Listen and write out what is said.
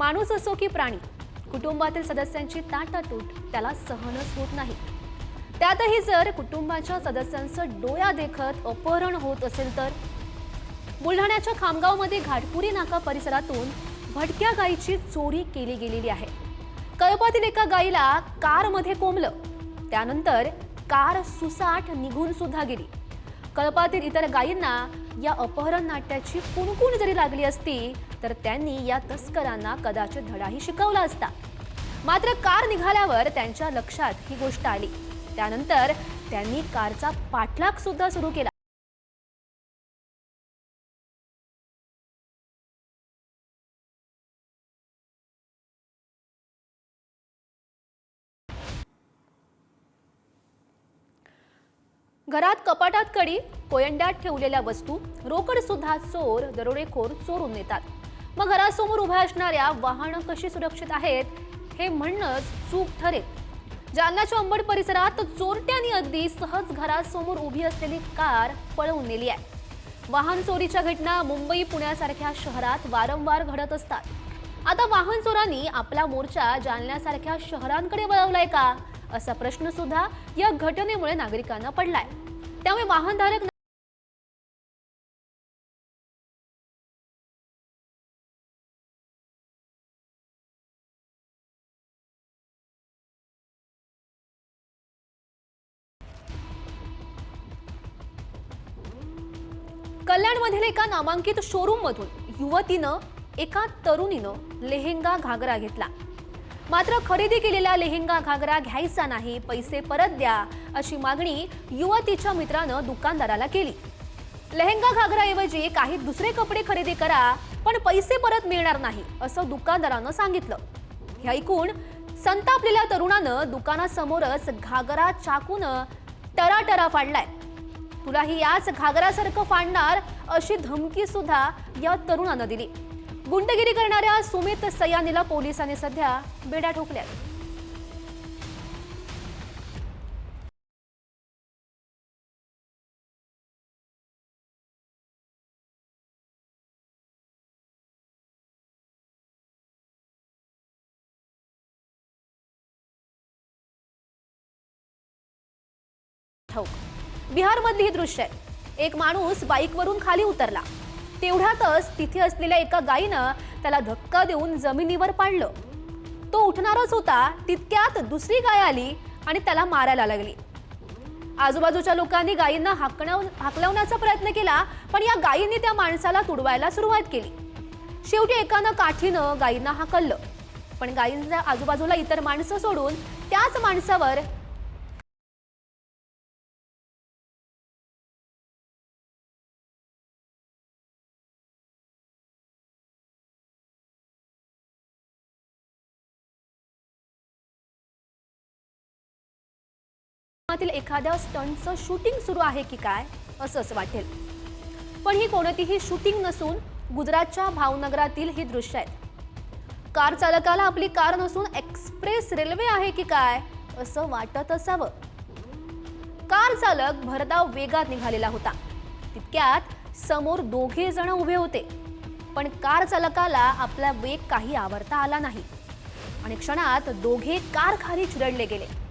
माणूस असो की प्राणी कुटुंबातील सदस्यांची ताटातूट त्याला सहनच होत नाही. त्यातही जर कुटुंबाच्या सदस्यांचं डोया देखत अपहरण होत असेल तर? बुलढाण्याच्या खामगावमध्ये घाटपुरी नाका परिसरातून भटक्या गायीची चोरी केली गेलेली आहे. कळपातील एका गायीला कारमध्ये कोंबलं. त्यानंतर कार सुसाट निघून सुद्धा गेली. कळपातील इतर गायींना या अपहरण नाट्याची कुणकुण जरी लागली असती तर त्यांनी या तस्करांना कदाचित धडाही शिकवला असता. मात्र कार निघाल्यावर त्यांच्या लक्षात ही गोष्ट आली. त्यानंतर त्यांनी कारचा पाठलाग सुद्धा सुरू केला. घरात कपाटात कडी कोयंड्यात ठेवलेल्या वस्तू रोकड सुद्धा चोर दरोडेखोर चोरून नेतात. मग घरासमोर उभ्या असणाऱ्या वाहनं कशी सुरक्षित आहेत हे म्हणणंच चूक ठरेल. जालन्याच्या अंबड परिसरात चोरट्यांनी अगदी सहज घरासमोर उभी असलेली कार पळवून नेली आहे. वाहन चोरीच्या घटना मुंबई पुण्यासारख्या शहरात वारंवार घडत असतात. आता वाहन चोरांनी आपला मोर्चा जालन्यासारख्या शहरांकडे वळवलाय का असा प्रश्न सुद्धा या घटनेमुळे नागरिकांना पडलाय. त्यामुळे वाहनधारक कल्याणमधील एका नामांकित शोरूममधून युवतीनं एका तरुणीनं लेहेंगा घागरा घेतला. मात्र खरेदी केलेला लेहेंगा घागरा घ्यायचा नाही पैसे परत द्या अशी मागणी युवतीच्या मित्रानं दुकानदाराला केली. लेहेंगा घागराऐवजी काही दुसरे कपडे खरेदी करा पण पैसे परत मिळणार नाही असं दुकानदारानं सांगितलं. हे ऐकून संतापलेल्या तरुणानं दुकानासमोरच घागरा चाकून टराटरा फाडलाय. तुलाही याच घागरासारखं फाडणार अशी धमकी सुद्धा या तरुणानं दिली. गुंडगिरी करणाऱ्या सुमित सयानीला पोलिसांनी सध्या बेड्या ठोकल्या ठाऊक बिहारमधली ही दृश्य आहे. एक माणूस बाईकवरून खाली उतरला. तेवढ्यातच तिथे असलेल्या एका गायीनं त्याला धक्का देऊन जमिनीवर पाडलं. तो उठणारच होता तितक्यात दुसरी गाय आली आणि त्याला मारायला लागली. आजूबाजूच्या लोकांनी गायींना हाकणव हाकलवण्याचा प्रयत्न केला पण या गायींनी त्या माणसाला तुडवायला सुरुवात केली. शेवटी एकानं काठीनं गायींना हाकललं. पण गायींच्या आजूबाजूला इतर माणसं सोडून त्याच माणसावर एखाद्या स्टंटचं शूटिंग सुरू आहे की काय असंच वाटेल. पण ही कोणतीही शूटिंग नसून गुजरातच्या भावनगरातील ही दृश्य आहेत. कार चालकाला आपली कार नसून एक्सप्रेस रेल्वे आहे की काय असं वाटत असावं. कार चालक भरधाव वेगात निघालेला होता. तितक्यात समोर दोघे जण उभे होते. पण कार चालकाला आपला वेग काही आवरता आला नाही. आणि क्षणात दोघे कार खाली चिरडले गेले.